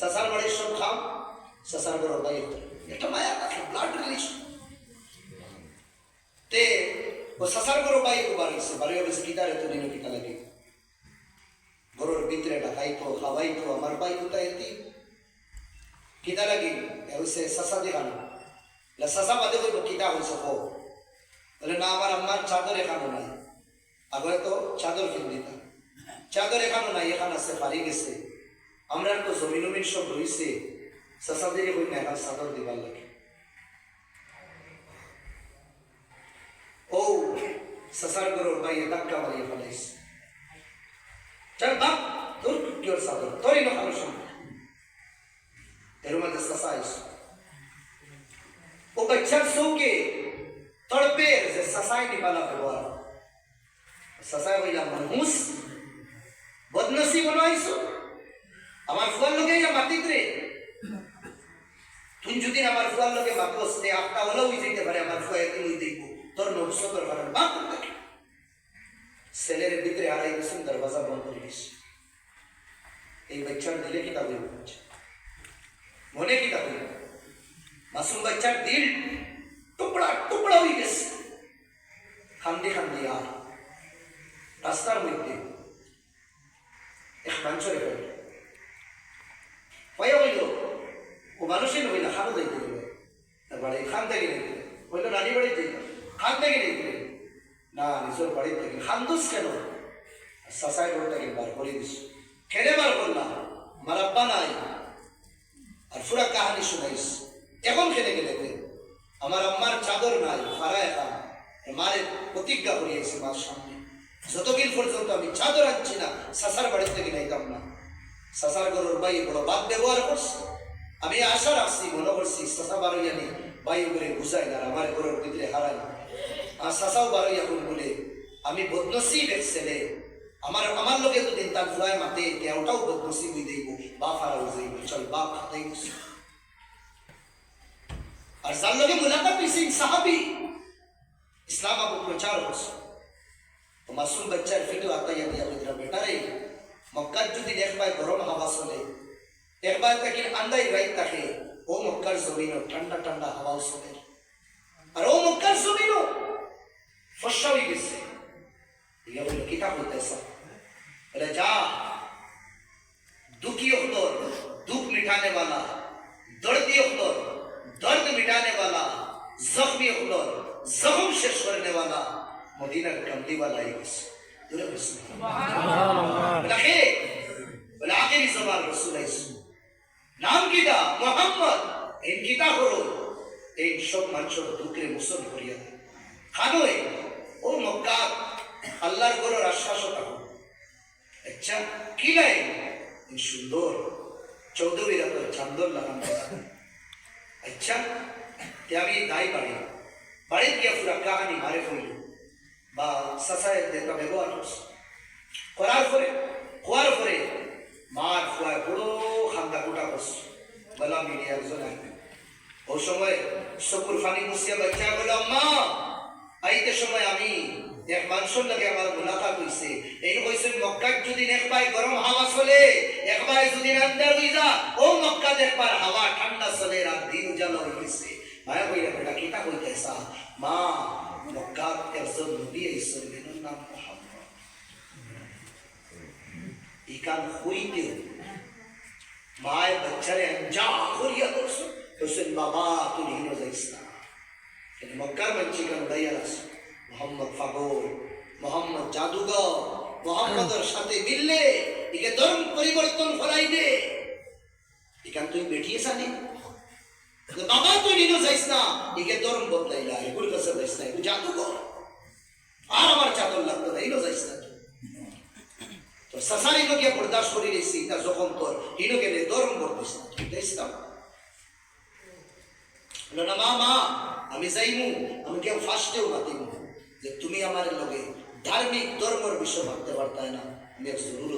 সাসার বাড়ির সব খাম সাসার বড় ভাই একটা মায়া কথা ব্লাড রিলেশন তে ও সাসার বড় ভাই কো বাড়ি সে বাড়ি অবশ্য কিতা রে তুমি কিতা লাগে গরুর ভিতরে ডাকাইতো খাওয়াইতো আমার ভাই কোথায় এতি কিতা লাগে হইছে সাসা দেখানো সাসা বাদে কইব কিতা হইছে কো বলে না আমার আম্মার চাদর এখানো নাই আগে তো চাদর কিনে দিতাম চাদর এখানো নাই এখান আছে ফারি গেছে আমরা তো জমিন উমিন সব রইছে সাসাদের কই না এখন চাদর দিবার লাগে ও সাসার গরুর বাইয়ে ধাক্কা মারিয়ে ফেলাইছে চল বাপ তোর কিওর চাদর তোরই না খালো শুন এর মধ্যে সাসা আইস ও বাচ্চার সৌকে তড়পে যে সাসাই নিবালা ব্যবহার সাসাই হইলাম মানুষ বদনসি বনাইছো আমার ফুয়ার লোকে ইয়া মাতিত রে তুই যদি আমার ফুয়ার লোকে মাতোস তে আপটা হলেও হই যেতে পারে, আমার ফুয়া একদিন দেখব তোর নবস তোর কারণ বাপ থাকে? ছেলের ভিতরে আড়াই বছর দরওয়াজা বন্ধ করে দিস এই বাচ্চার দিলে কিতাব মনে কিতাব মাসুম বাচ্চার দিল টুকরা টুকরা হয়ে গেছে। খান্দি খান্দি আর। রাস্তার মধ্যে এক মাংস রেখে হয়ে হইল ও মানুষের হইল খানো যাইতে গেলে বাড়ি খান থেকে নিতে হইল রানী বাড়ি যাইত খান থেকে নিতে না, নিজের বাড়ি থেকে খান্দুস কেন সাসাই থেকে বার করে দিস বার করলাম আমার আব্বা নাই। আর ফুরা কাহানি শুনাইস। এখন খেলে গেলে আমার আম্মার চাদর নাই ফারায় খান মারে প্রতিজ্ঞা করিয়েছে মার সামনে। যতদিন পর্যন্ত আমি চাদর আনছি না, সাসার বাড়ি থেকে নাইতাম না। সাসার গরুর বাই বড় বাদ ব্যবহার করছে। আমি আশা রাখছি, মনে করছি সাসা বারোইয়া নি বায়ু করে ঘুষাই না, আমার গরুর ভিতরে হারাই আর সাসাও বারোইয়া কোন বলে, আমি বদনসিব এক ছেলে। আমার আমার লোকে তো দিন তার ফুলায় মাতে ওটাও বদনসিব হয়ে দেব বাপ হারাও যাইব। চল, বাপ গেছি আর যার লোকে মুলাকাত হয়েছে সাহাবি, ইসলাম আবু প্রচার হচ্ছে। তো মাসুম বাচ্চার ফিটে আতাইয়া দিয়া বলিরা বেটা মক্কার যদি দেখবাই গরম হাওয়া চলে দেখবাই তাকে আন্দাই রাইত থাকে او مکر زمینو ٹھنڈا ٹھنڈا ہوا سو دے اور او مکر زمینو فشوی سے یہ وہ لکیتا ہوتا ہے سب رجا دکھی اخدور دکھ مٹھانے والا دردی اخدور درد مٹھانے والا زخمی اخدور زخم شش کرنے والا مدینہ کملی والا یہ گسے دلے گسے খানোয় ও মক্কা আল্লাহর গরুর আশ্বাস থাকো আচ্ছা কি নাই? সুন্দর চৌধুরীরা তো চান্দর লাগানো আচ্ছা তে আমি দায় বাড়ি বাড়িতে গিয়ে পুরা কাহানি মারে ফেলল বা সাসায় দেখা ব্যবহার করার পরে খোয়ার পরে মার খোয়ায় বড় খান্দা কুটা করছে। বলা মিডিয়া একজন আসবে ও সময় শকুর ফানি মুসিয়া বাচ্চা বলে, আম্মা আইতে সময় আমি এক মানুষের লাগে আমার মুলাকাত হইছে এই কইছেন মক্কার যদি একবার গরম হাওয়া চলে একবার যদি আন্দার হই যা, ও মক্কা একবার হাওয়া ঠান্ডা চলে, রাত দিন উজালা হয়ে গেছে। মায়া কইরা বেটা কিতা কইতেছা? মা মক্কা একজন নবী আইছেন এর নাম মুহাম্মদ। ইকান হইতে মায়ের বাচ্চারে যা করিয়া করছ হোসেন বাবা, তুই হিনো কিন্তু মক্কার কেন দাইয়া আছে। মোহাম্মদ ফাগর মোহাম্মদ জাদুঘর, মোহাম্মদের সাথে মিললে একে ধর্ম পরিবর্তন ফলাইবে এখান তুই বেঠিয়ে সানি বাবা তুই নিনো যাইস না, একে ধর্ম বদলাইলা এগুর কাছে যাইস না এগুলো জাদুঘর। আর আমার চাদর লাগতো না এগুলো যাইস না। তো সাসারি লোকে বরদাস্ত করে নিয়েছি, তা যখন তোর হিনো গেলে ধর্ম বরদাস্ত না যাইস না। বলল না, মা মা, আমি যাইমু, আমি কেউ ফার্স্টেও মাতিমু যে তুমি আমার লগে ধার্মিক ধর্মের বিষয় ভাবতে পারতাই না, আমি এক জরুরত